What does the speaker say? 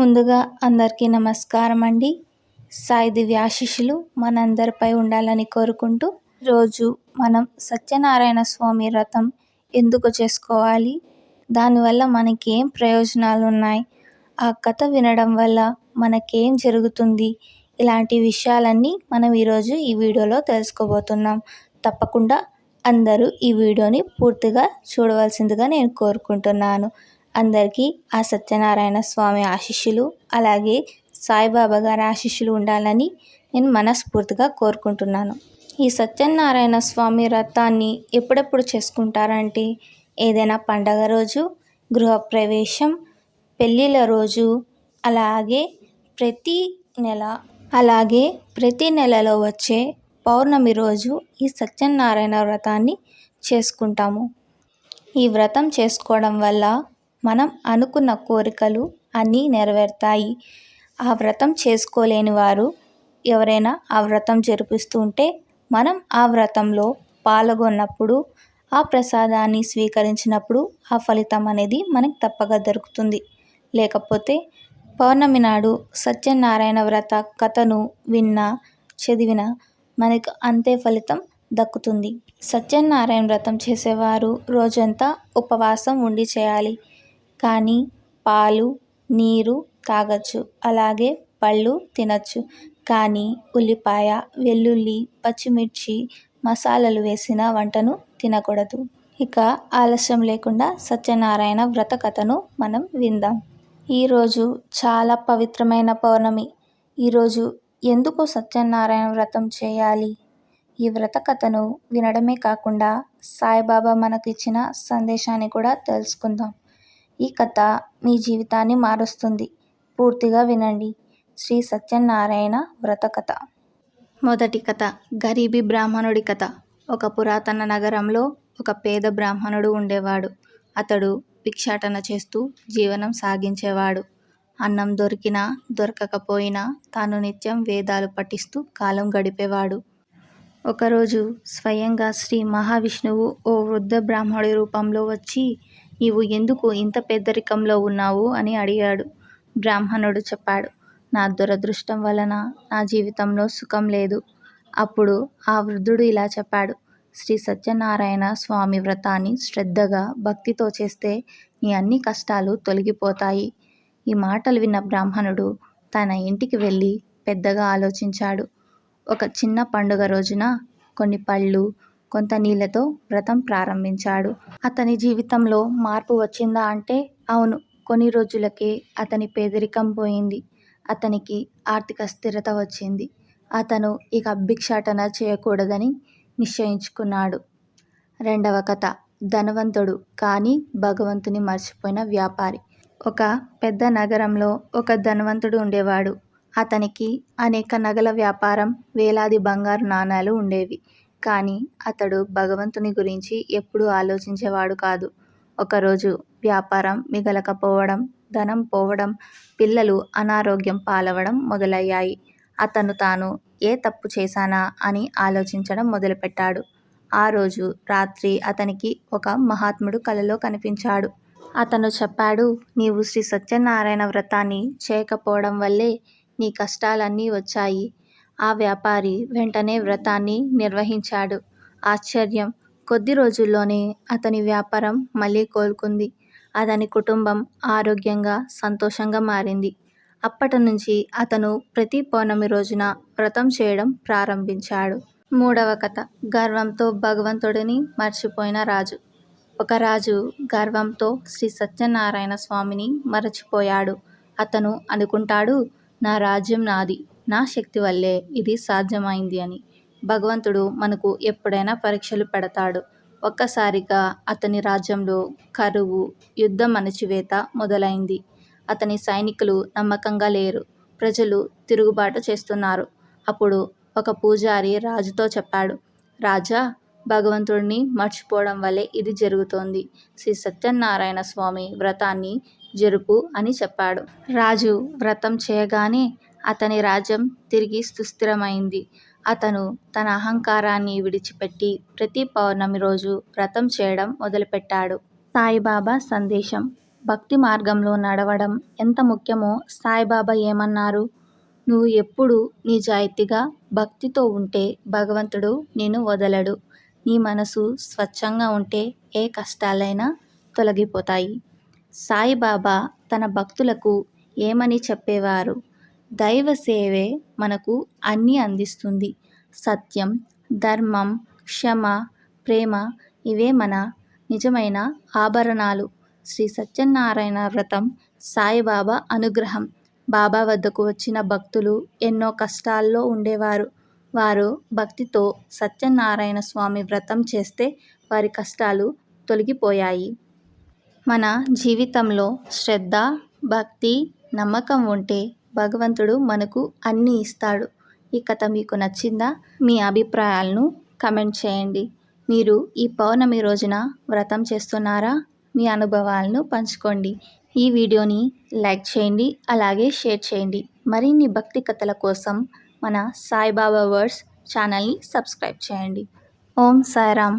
ముందుగా అందరికీ నమస్కారం అండి సాయి దివ్య మనందరిపై ఉండాలని కోరుకుంటూ రోజు మనం సత్యనారాయణ స్వామి వ్రతం ఎందుకు చేసుకోవాలి? దానివల్ల మనకి ఏం ప్రయోజనాలు ఉన్నాయి ఆ కథ వినడం వల్ల మనకేం జరుగుతుంది? ఇలాంటి విషయాలన్నీ మనం ఈరోజు ఈ వీడియోలో తెలుసుకోబోతున్నాం. తప్పకుండా అందరూ ఈ వీడియోని పూర్తిగా చూడవలసిందిగా నేను కోరుకుంటున్నాను. అందరికీ ఆ సత్యనారాయణ స్వామి ఆశీస్సులు అలాగే సాయిబాబా గారి ఆశీస్సులు ఉండాలని నేను మనస్ఫూర్తిగా కోరుకుంటున్నాను. ఈ సత్యనారాయణ స్వామి వ్రతాన్ని ఎప్పుడెప్పుడు చేసుకుంటారంటే ఏదైనా పండగ రోజు గృహప్రవేశం పెళ్ళిళ్ళ రోజు అలాగే ప్రతి నెల అలాగే ప్రతి నెలలో వచ్చే పౌర్ణమి రోజు ఈ సత్యనారాయణ వ్రతాన్ని చేసుకుంటాము. ఈ వ్రతం చేసుకోవడం వల్ల మనం అనుకున్న కోరికలు అన్నీ నెరవేరుతాయి. ఆ వ్రతం చేసుకోలేని వారు ఎవరైనా ఆ వ్రతం జరిపిస్తూ ఉంటే మనం ఆ వ్రతంలో పాల్గొన్నప్పుడు ఆ ప్రసాదాన్ని స్వీకరించినప్పుడు ఆ ఫలితం అనేది మనకు తప్పక దొరుకుతుంది. లేకపోతే పౌర్ణమి నాడు సత్యనారాయణ వ్రత కథను విన్నా చదివిన మనకు అంతే ఫలితం దక్కుతుంది. సత్యనారాయణ వ్రతం చేసేవారు రోజంతా ఉపవాసం ఉండి చేయాలి. కానీ పాలు నీరు తాగొచ్చు. అలాగే పళ్ళు తినచ్చు. కానీ ఉల్లిపాయ వెల్లుల్లి పచ్చిమిర్చి మసాలాలు వేసిన వంటను తినకూడదు. ఇక ఆలస్యం లేకుండా సత్యనారాయణ వ్రత కథను మనం విందాం. ఈరోజు చాలా పవిత్రమైన పౌర్ణమి. ఈరోజు ఎందుకు సత్యనారాయణ వ్రతం చేయాలి? ఈ వ్రత కథను వినడమే కాకుండా సాయిబాబా మనకు ఇచ్చిన సందేశాన్ని కూడా తెలుసుకుందాం. ఈ కథ మీ జీవితాన్ని మారుస్తుంది. పూర్తిగా వినండి. శ్రీ సత్యనారాయణ వ్రత కథ. మొదటి కథ. గరీబీ బ్రాహ్మణుడి కథ. ఒక పురాతన నగరంలో ఒక పేద బ్రాహ్మణుడు ఉండేవాడు. అతడు భిక్షాటన చేస్తూ జీవనం సాగించేవాడు. అన్నం దొరికినా దొరకకపోయినా తాను నిత్యం వేదాలు పఠిస్తూ కాలం గడిపేవాడు. ఒకరోజు స్వయంగా శ్రీ మహావిష్ణువు ఓ వృద్ధ బ్రాహ్మణుడి రూపంలో వచ్చి నీవు ఎందుకు ఇంత పేదరికంలో ఉన్నావు? అని అడిగాడు. బ్రాహ్మణుడు చెప్పాడు. నా దురదృష్టం వలన నా జీవితంలో సుఖం లేదు. అప్పుడు ఆ వృద్ధుడు ఇలా చెప్పాడు. శ్రీ సత్యనారాయణ స్వామి వ్రతాన్ని శ్రద్ధగా భక్తితో చేస్తే నీ అన్ని కష్టాలు తొలగిపోతాయి. ఈ మాటలు విన్న బ్రాహ్మణుడు తన ఇంటికి వెళ్ళి పెద్దగా ఆలోచించాడు. ఒక చిన్న పండుగ రోజున కొన్ని పళ్ళు కొంత నీళ్ళతో వ్రతం ప్రారంభించాడు. అతని జీవితంలో మార్పు వచ్చిందా అంటే అవును కొన్ని రోజులకే అతని పేదరికం పోయింది. అతనికి ఆర్థిక స్థిరత వచ్చింది. అతను ఇక భిక్షాటన చేయకూడదని నిశ్చయించుకున్నాడు. రెండవ కథ ధనవంతుడు కానీ భగవంతుని మర్చిపోయిన వ్యాపారి. ఒక పెద్ద నగరంలో ఒక ధనవంతుడు ఉండేవాడు. అతనికి అనేక నగల వ్యాపారం వేలాది బంగారు నాణాలు ఉండేవి. కానీ అతడు భగవంతుని గురించి ఎప్పుడూ ఆలోచించేవాడు కాదు. ఒకరోజు వ్యాపారం మిగలకపోవడం ధనం పోవడం పిల్లలు అనారోగ్యం పాలవడం మొదలయ్యాయి. అతను తాను ఏ తప్పు చేశానా అని ఆలోచించడం మొదలుపెట్టాడు. ఆ రోజు రాత్రి అతనికి ఒక మహాత్ముడు కలలో కనిపించాడు. అతను చెప్పాడు నీవు శ్రీ సత్యనారాయణ వ్రతాన్ని చేయకపోవడం వల్లే నీ కష్టాలన్నీ వచ్చాయి. ఆ వ్యాపారి వెంటనే వ్రతాన్ని నిర్వహించాడు. ఆశ్చర్యం! కొద్ది రోజుల్లోనే అతని వ్యాపారం మళ్ళీ కోలుకుంది. అతని కుటుంబం ఆరోగ్యంగా సంతోషంగా మారింది. అప్పటి నుంచి అతను ప్రతి పౌర్ణమి రోజున వ్రతం చేయడం ప్రారంభించాడు. మూడవ కథ. గర్వంతో భగవంతుడిని మర్చిపోయిన రాజు. ఒక రాజు గర్వంతో శ్రీ సత్యనారాయణ స్వామిని మరచిపోయాడు. అతను అనుకుంటాడు నా రాజ్యం నాది. నా శక్తి వల్లే ఇది సాధ్యమైంది అని. భగవంతుడు మనకు ఎప్పుడైనా పరీక్షలు పెడతాడు. ఒక్కసారిగా అతని రాజ్యంలో కరువు యుద్ధం అణచివేత మొదలైంది. అతని సైనికులు నమ్మకంగా లేరు. ప్రజలు తిరుగుబాటు చేస్తున్నారు. అప్పుడు ఒక పూజారి రాజుతో చెప్పాడు రాజా భగవంతుడిని మర్చిపోవడం వల్లే ఇది జరుగుతోంది. శ్రీ సత్యనారాయణ స్వామి వ్రతాన్ని జరుపు అని చెప్పాడు. రాజు వ్రతం చేయగానే అతని రాజ్యం తిరిగి సుస్థిరమైంది. అతను తన అహంకారాన్ని విడిచిపెట్టి ప్రతి పౌర్ణమి రోజు వ్రతం చేయడం మొదలుపెట్టాడు. సాయిబాబా సందేశం. భక్తి మార్గంలో నడవడం ఎంత ముఖ్యమో సాయిబాబా ఏమన్నారు? నువ్వు ఎప్పుడు నిజాయితీగా భక్తితో ఉంటే భగవంతుడు నిన్ను వదలడు. నీ మనసు స్వచ్ఛంగా ఉంటే ఏ కష్టాలైనా తొలగిపోతాయి. సాయిబాబా తన భక్తులకు ఏమని చెప్పేవారు? దైవ సేవే మనకు అన్నీ అందిస్తుంది. సత్యం ధర్మం క్షమ ప్రేమ ఇవే మన నిజమైన ఆభరణాలు. శ్రీ సత్యనారాయణ వ్రతం సాయిబాబా అనుగ్రహం. బాబా వద్దకు వచ్చిన భక్తులు ఎన్నో కష్టాల్లో ఉండేవారు. వారు భక్తితో సత్యనారాయణ స్వామి వ్రతం చేస్తే వారి కష్టాలు తొలగిపోయాయి. మన జీవితంలో శ్రద్ధ భక్తి నమ్మకం ఉంటే భగవంతుడు మనకు అన్నీ ఇస్తాడు. ఈ కథ మీకు నచ్చిందా? మీ అభిప్రాయాలను కమెంట్ చేయండి. మీరు ఈ పౌర్ణమి రోజున వ్రతం చేస్తున్నారా? మీ అనుభవాలను పంచుకోండి. ఈ వీడియోని లైక్ చేయండి అలాగే షేర్ చేయండి. మరిన్ని భక్తి కథల కోసం మన సాయిబాబా వర్డ్స్ ఛానల్ని సబ్స్క్రైబ్ చేయండి. ఓం సాయిరామ్.